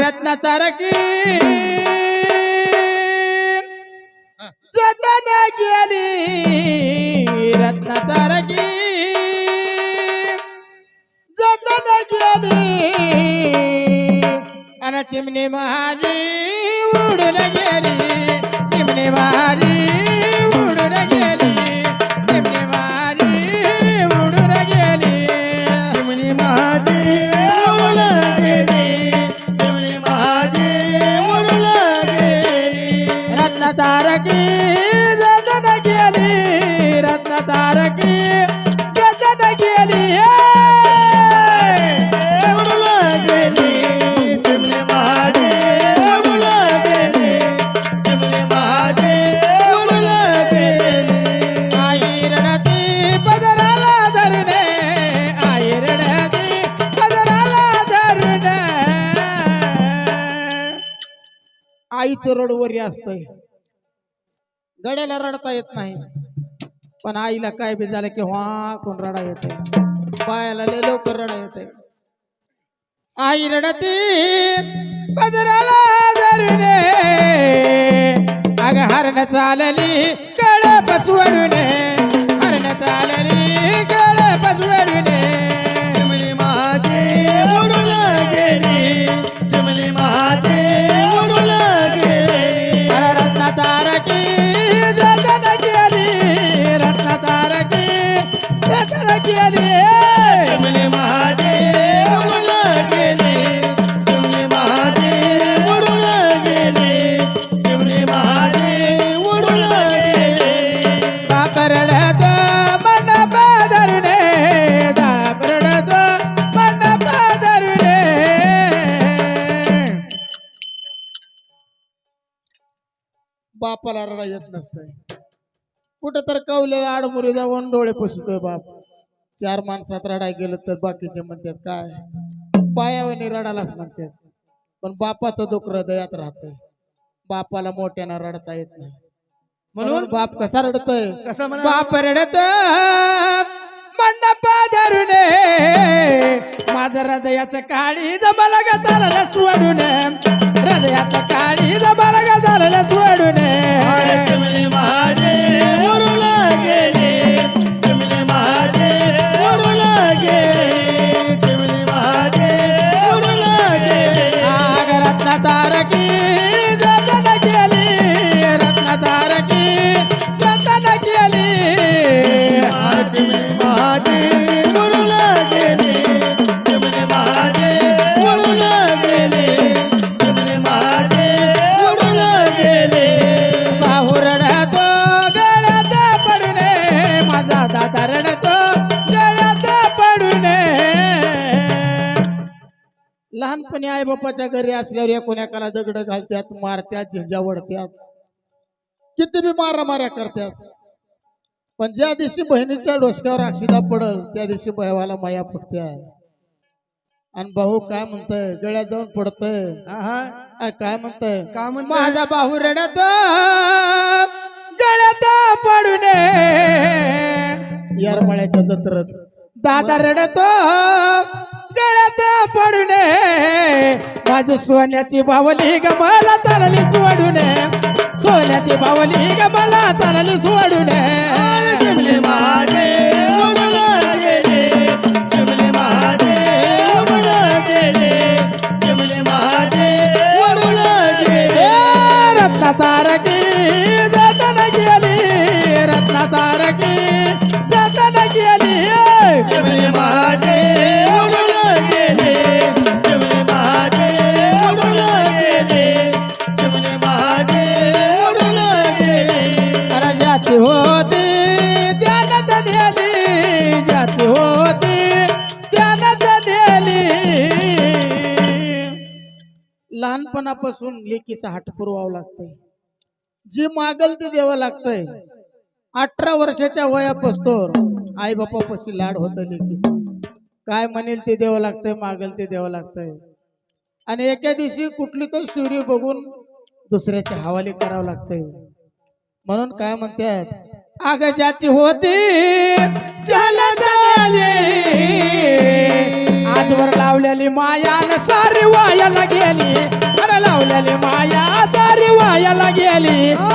रत्नाचा rocky जतन गेली रत्नाचा rocky जतन गेली अन चिमणी माझी उडून गेली. चिमणी माझी तारकी जतन गेली रत्न तारकी जतन धरणे आईचं रडवरी असतंय गड्याला रडता येत नाही. पण आईला काय बी झालं की हा कोण रडा येते. पायाला लय लवकर रडा येते. आई रडती पदराला धरणे अग हरण चालली कळ बसवडूने हरण चालली कळ बसवडूने बापाला रडा येत नसतंय. कुठं तर कवलेला आडमुरी जाऊन डोळे पुसतोय बाप. चार माणसात रडाय गेलं तर बाकीचे म्हणतात काय? पायावणी रडायलाच म्हणतात. पण बापाचं दुःख हृदयात राहतंय. बापाला मोठ्यानं रडता येत नाही. म्हणून बाप कसा रडतोय? कसा बाप रडत मंडप धरुणे माझं हृदयाचं काळी जमाला ग चाललं सोडून हृदयाचं मला जमाला ग सोडून लहानपणी आई बापाच्या घरी असल्यावर एकोण्याकाला दगड घालत्यात मारत्यात झिंजा वडत्यात किती बी मारा माऱ्या करतात पण ज्या दिवशी बहिणीच्या डोसक्यावर अक्षिदा पडल त्या दिवशी भावाला माया फुटत्या आणि भाऊ काय म्हणतय? गळ्यात जाऊन पडतय. काय म्हणतय? का म्हणतोय? माझा बाहू रडतो गळ्यात पडूने येरमळ्याच्या जत्रत दादा रडतो गळ्यात पडूने माझी सोन्याची बावली ग मला चालली सोडूने. सोन्याची बावली ग मला चालली सोडूने. रत्ना तारकी जतन गेली. रत्ना तारकी लहानपणापासून लेकीचा हाट पुरवावं लागतंय. जी मागल ते द्यावं लागतंय. अठरा वर्षाच्या वयापासून आई बापापाशी लाड होतं लेकीचं. काय म्हणेल ते द्यावं लागतंय मागल ते द्यावं लागतंय. आणि एका दिवशी कुठली तर सूर्य बघून दुसऱ्याच्या हवाली करावं लागतंय. म्हणून काय म्हणतात आग ज्याची होती आजवर लावलेली माया न सारी वायाला गेली. लावलेली माया सारी वायाला गेली हो